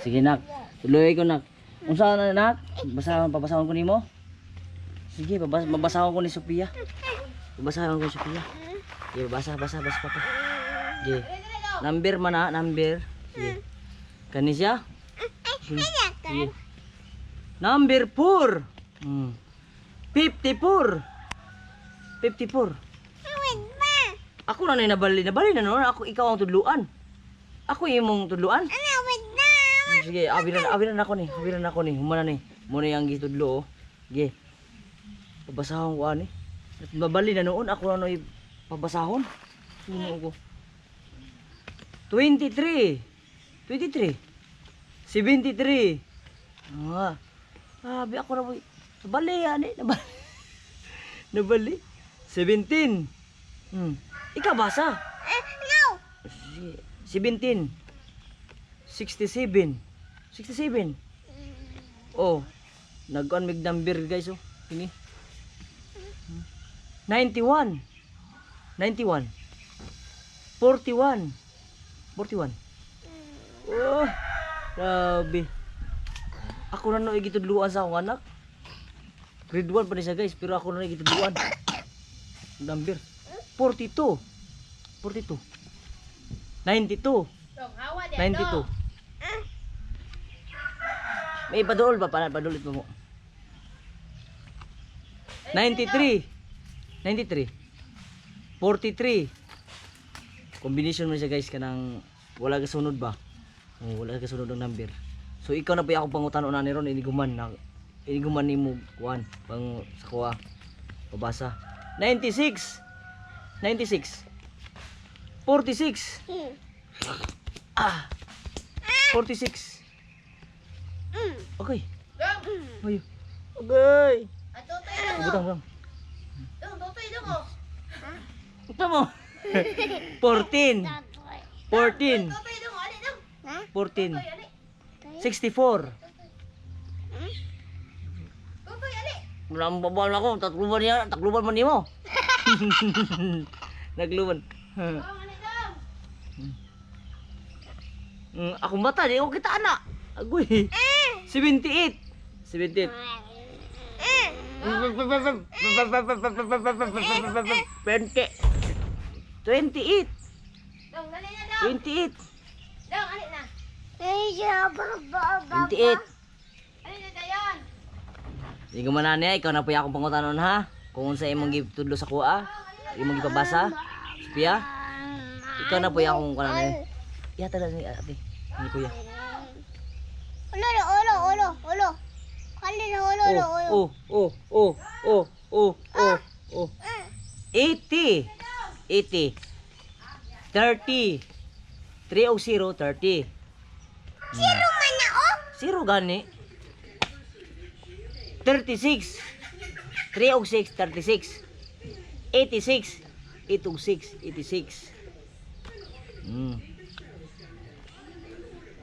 Sige nak. Tuloy ko nak. Unsa na nak? Basahon babasahon ko nimo. Sige, babas babasahon ko ni Sophia. Babasahon ko ni Sophia. Sige, babasa basa basa pa. Sige. Number man na, number. Sige. Kani? Sige. Number 4. Hmm. 54. 54. Ako na na nabali, nabali na noon. Ako ikaw ang tudluan. Ako imong tudluan. Hmm, Sige, awiran awiran ako ni. Awiran ako ni. Humana ni. Mo na yang gitudlo oh. Sige. Pabasahon ko ani. At babali na noon ako na noy pabasahon. Sino ko? 23. 23. 73. Ah. Sabi ako na boy. Nabali ani, nabali. nabali. 17. Hmm. Ikaw basa. Si- 17. 67. 67. Oh. Nag-on mig number guys oh. Ini. Hmm. 91. 91. 41. 41. Oh. Grabe. Ako na no igitudluan sa akong anak. Grade 1 pa ni siya guys, pero ako na igitudluan. Number 42. 42. 92. 92. May padol ba? Para padulit mo mo. 93. 93. 43. Combination mo siya guys kanang wala ka sunod ba? Oh, wala ka sunod ng number. So ikaw na pa ako pangutan na ni ron iniguman na iniguman ni mo kuan pang sa kuha. Pabasa. 96. 96. 46. Ah. 46. Okay. Ayo. Okay. Butang butang. Ito mo. 14. 14. 14. 64. Walang babal ako. Tatluban niya. Tatluban man mo. Nagluban. Mm, akong bata, di ako kita anak. Agoy. 78. 78. 20. 28. 28. 28. Hindi ko manani, ikaw na po akong pangutanon ha. Kung sa imong gitudlo sa kuha, imong gipabasa. Sophia, ikaw na po akong kanan. Iya tala ni ate. Ni kuya. Oh, oh, oh, oh, oh, oh, oh, oh. 80. 80. 30. 3 o 0, 30. Zero man na oh? Zero gani. 36. 3 o 6, 36. 86. 8 o 6, 86. Mm.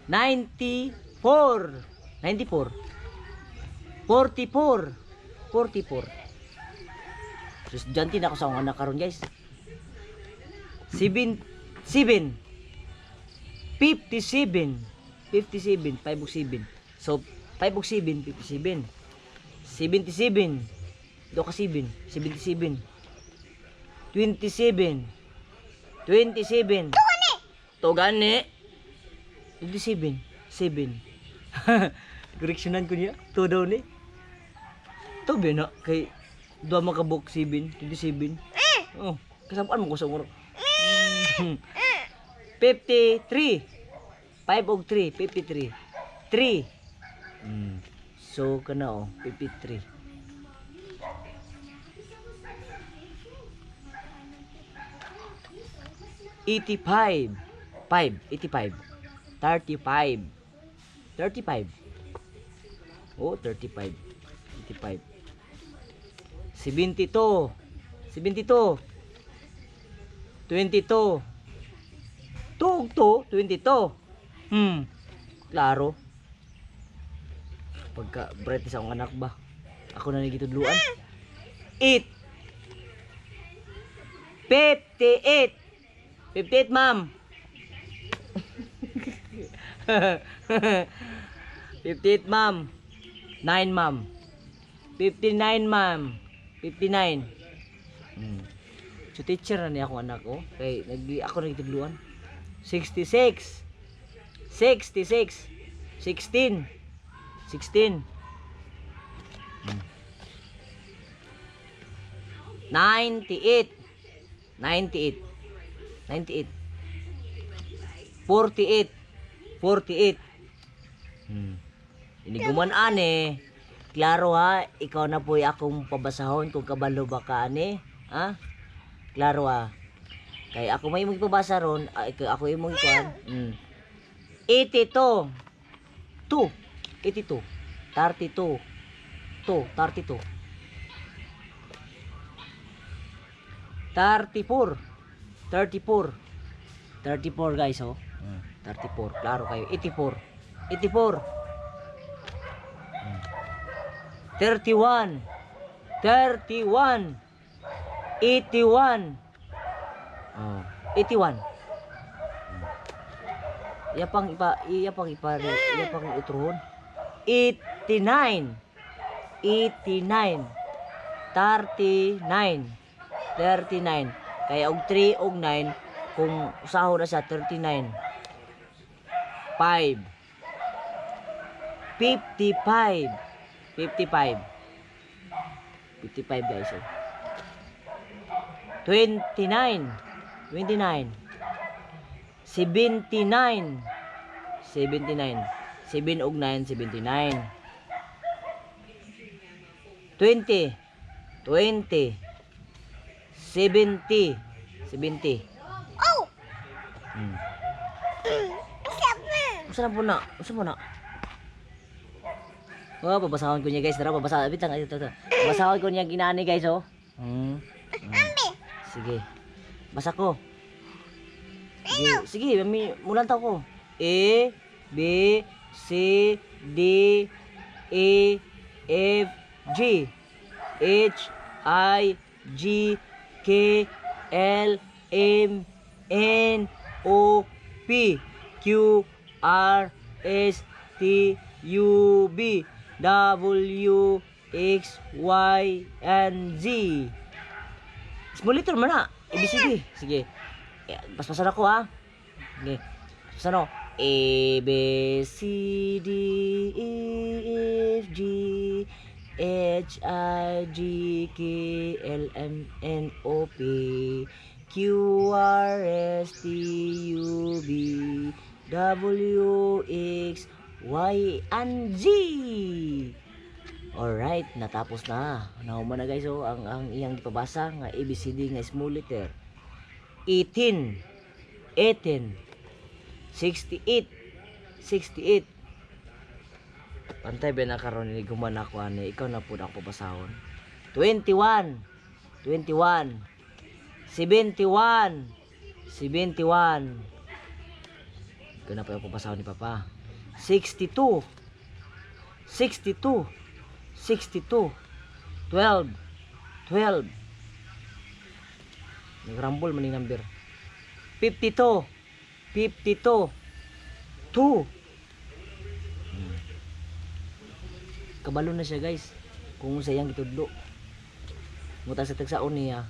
94. 94. 44. 44. Sus, dyan tin ako sa akong anak karon guys. 7. 7. 57. 57. 5 ug 7. So, 5 ug 7, 57. 77. Do ka 7. 77. 27. 27. To gani. 27. 7. Koreksyonan ko niya. To daw ni. To ba na kay Dua makabuk 7, 27. Oh, kasapaan mo ko sa umur. 53. 5 og 3, 53. 3. Mm. So kana oh, 53. Eighty-five. Five. Eighty-five. Thirty-five. Thirty-five. Oh, thirty-five. Eighty-five. 72. 72. 22. Tug to, 22. Hmm. Klaro. Pagka bright sa akong anak ba? Ako na nagitudluan. 8. 58. 58, ma'am. 58 ma'am. 9 ma'am. 59 ma'am. 59. Hmm. So teacher na niya akong anak ko. Kay nagli ako nagtudluan. 66. 66. 16. 16. Hmm. 98. 98. 98. 48. 48. Hmm. Iniguman ane. Klaro ha, ikaw na po akong pabasahon kung kabalo ba ka ane. Ha? Klaro ha. Kay ako may mong ipabasa ron, ah, ikaw- ako yung mong ikuan. Hmm. 82. 2. 82. 32. 2. 32. 34. 34. 34 guys oh. 34. Klaro kayo. 84. 84. Mm. 31. 31. 81. Oh, 81. Mm. Iya pang ipa, iya pang ipa, iya pang utruhon. 89. 89. 39. 39. Kaya og 3 og 9 kung usaho na sa 39. 5. 55. 55. 55 guys. Oh. 29. 29. 79. 79. 7 og 9, 79. 20. 20. 70. 70. Oh! Hmm. Sabi! Usa na po na? Usa mo na? Oh, babasahon ko niya guys. Tara, babasahon. Bitang, ito, ito. Babasahon ko niya ginani guys, oh. Hmm. Ambi! Sige. Basa ko. Sige, sige, may mulan tao ko. A, B, C, D, E, F, G, H, I, G, K, L, M, N, O, P, Q, R, S, T, U, B, W, X, Y, and Z. Small letter man na. ABCD. Sige. Basbasan ako ha. Sige. Basbasan ako. A, B, C, D, E, F, G, H, I, G, K, L, M, N, O, P, Q, R, S, T, U, B, W, X, Y, and Z. Alright, natapos na. Nahuman na guys, oh, ang, ang iyang ipabasa nga ABCD nga small letter. 18, 18, 68, 68. Pantay ba na karon ni guman ako ani, ikaw na pud ako pabasahon. 21, 21, 71, 71. Ikaw na yung papasahon ni Papa. 62, 62, 62 12 12 Nagrambol man yung number. 52 52 2 Hmm. Kabalo na siya guys. Kung sayang itudlo Muta sa tagsaon niya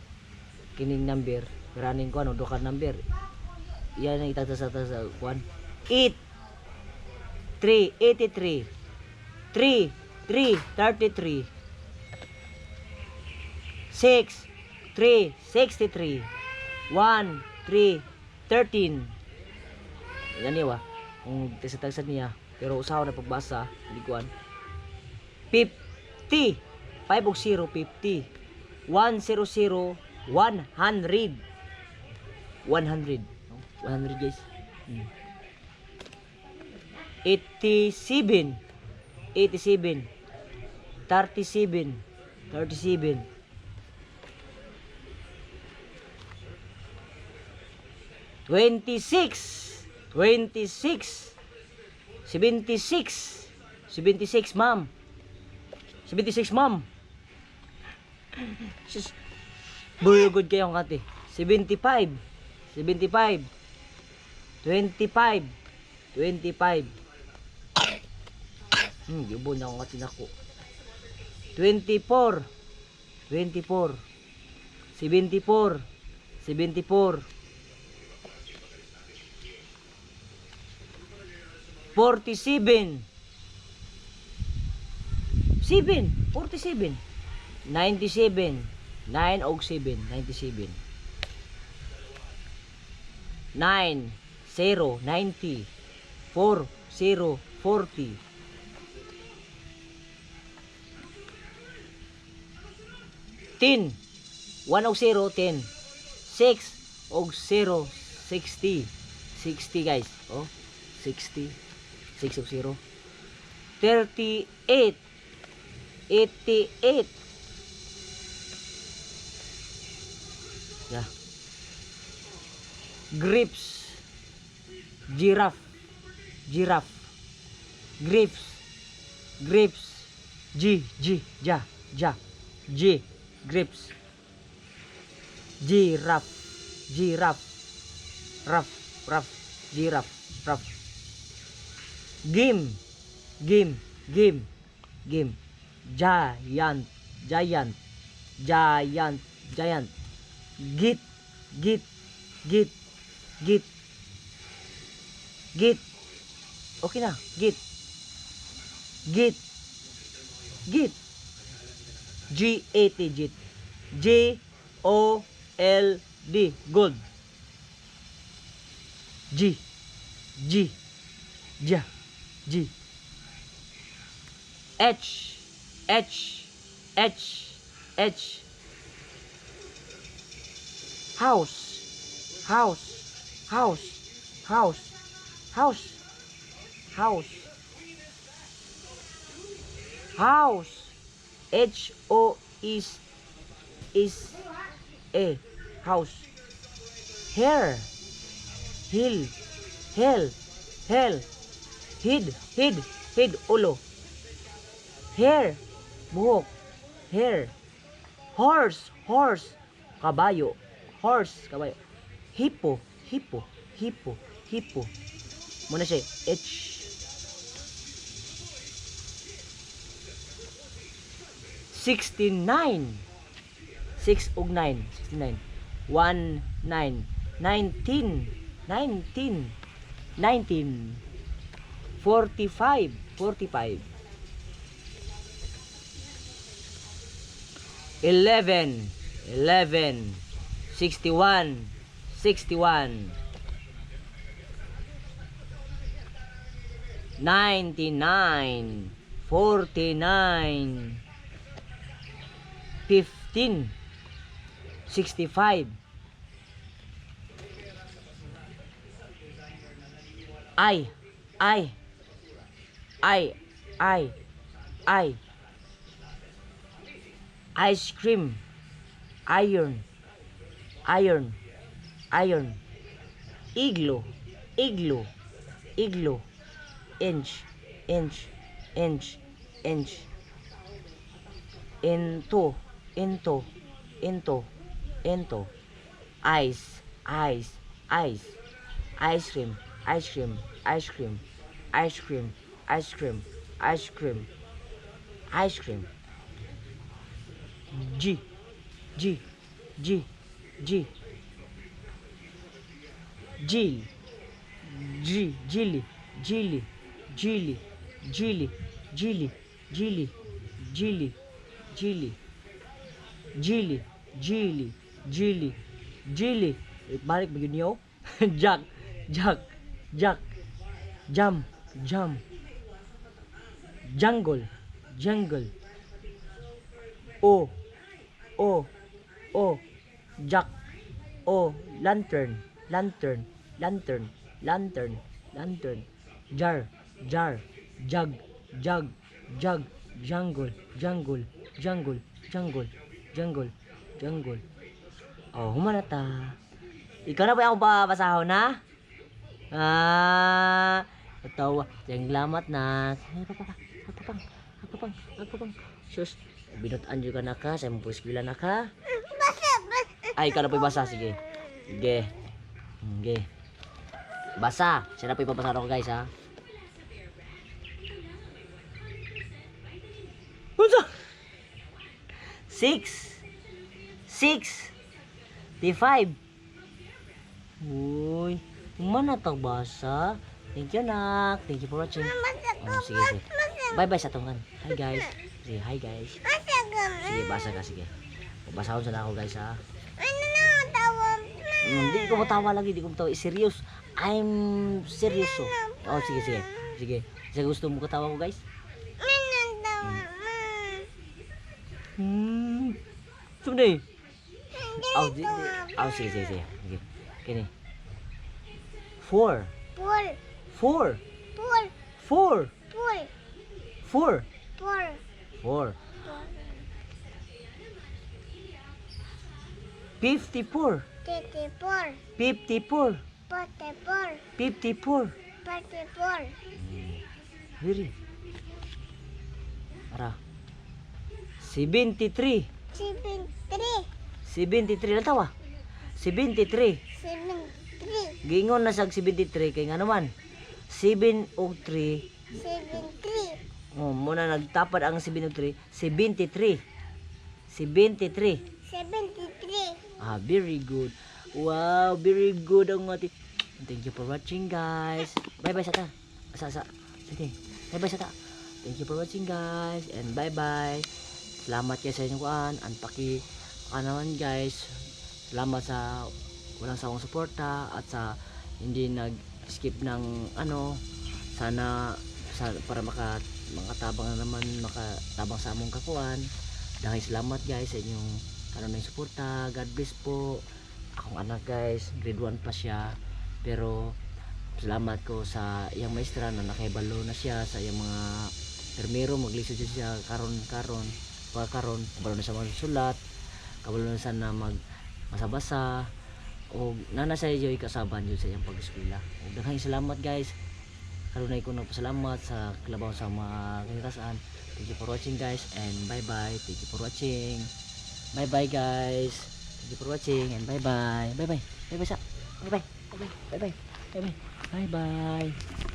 kining number running ko ano dukan number. Yan ang itagta sa kwan 8 3 83 3 3, 33. 6, 3, 63. 1, 3, 13. Yan niya wa. Kung tesa-tesa niya. Pero usahaw na pagbasa. Hindi ko 50. 5 og 0, 50. 1, 0, 0, 100. 100. no? 100 guys. Hmm. 87. 87. 37 37 26 26 76 76 ma'am. 76 ma'am. Bulugod kayo ang kati. 75 75 25 25. Hmm, yubo na akong katinako. 24. 24. 74. 74. 47. 7. 47. 97. 9 og 7. 97. 9. 0. 90. 4. 0. 40. 10. 1 og 0, 10. 6 og 0, 60. 60 guys. Oh, 60. 6 og 0. 38. 88. Yeah. Grips. Giraffe. Giraffe. Grips. Grips. G. G. Ja. Ja. G. Grips. Giraffe. Giraffe. Rough. Rough. Giraffe. Rough. Game. Game. Game. Game. Giant. Giant. Giant. Giant. Git. Git. Git. Git. Git. Okay na. Git. Git. Git. G-A-T. Git. G-O-L-D. Gold. G. G. Ja. G. H. H. H. H. House. House. House. House. House. House. House. H O is is a house. Hair. Hill. Hell. Hell. Hid. Hid. Hid. Ulo. Hair. Buhok. Hair. Horse. Horse. Kabayo. Horse. Kabayo. Hippo. Hippo. Hippo. Hippo. Muna siya. H. 69. 6 og 69. 19. 19. 19. 45. 45. 11. 11. 61. 61. 99. 49 Fifteen. Sixty-five. I. I. I. I. I. Ice cream. Iron. Iron. Iron. Igloo. Igloo. Igloo. Inch. Inch. Inch. Inch. Into. Into. Into. Into. Ice. Ice. Ice. Ice cream. Ice cream. Ice cream. Ice cream. Ice cream. Ice cream. Ice cream. G. G. G. G. Jill. G. Jilly. Jilly. Jilly. Jilly. Jilly. Jilly. Jilly. Jilly. Jilly. Jilly. Jilly. Jilly. Balik begini niyo. Jack. Jack. Jack. Jam. Jam. Jungle. Jungle. O. O. O. Jack. O. Lantern. Lantern. Lantern. Lantern. Lantern. Jar. Jar. Jug. Jug. Jug. Jungle. Jungle. Jungle. Jungle. Jungle. Jungle. Oh, humana ta. Ikaw na ba ako babasahon na? Ah, katawa. Yang lamat na. Apa pa? Apa pang? Apa pang? Apa pang? Sus, binutan juga na ka. Saya mampus bila na ka. Ay, ikaw na po basa. Sige. Sige. Sige. Basa. Siya na po ipapasa ko guys ha. Unsa? Six. Six. Di five. Uy. Mana tag basa? Thank you nak. Thank you for watching. Oh, sige, sige. Bye bye sa tungan. Hi guys. Sige, hi guys. Sige, basa ka sige. Basahon sa ako guys ha. Hindi ko matawa lagi, hindi ko matawa. Serious. I'm serious oh. Oh, sige, sige. Sige. Sige, gusto mo katawa ko guys? Hmm. Sudi. Oh, di, di. oh, sige, sige, sige. Okay. Four. Four. Four. Four. Four. Four. Four. Four. Four. Fifty-four. Fifty-four. Fifty-four. Fifty-four. Fifty-four. Fifty-four. Really? Arah. 73. 73 na tawa. 73. 73. Giingon na sag 73 kay nga naman. 7 og 3. 73. Oh, muna nagtapad ang 7 og 3. 73. 73. 73. Ah, very good. Wow, very good ang ati. Thank you for watching, guys. Bye-bye sa ta. Asa, asa. Sige. Bye-bye sa ta. Thank you for watching, guys. And bye-bye. Salamat kayo sa inyong kuan. Ang paki ano naman, guys. Salamat sa walang sawang suporta at sa hindi nag-skip ng ano sana sa, para maka makatabang na naman makatabang sa among kakuan dahil salamat guys sa inyong karon na suporta God bless po akong anak guys grade 1 pa siya pero salamat ko sa iyang maestra na nakaibalo na siya sa iyang mga permero maglisod siya karon karon pag karon kabalo na siya magsulat kabalo na siya na mag masabasa o nana sa iyo kasaban yun sa iyang pag-eskwela. O daghang salamat guys. Karon na ko nagpasalamat sa kalabaw sa mga kinitasan thank you for watching guys and bye bye thank you for watching. Bye bye guys. Thank you for watching and bye bye bye bye bye bye sa bye bye bye bye bye bye bye bye bye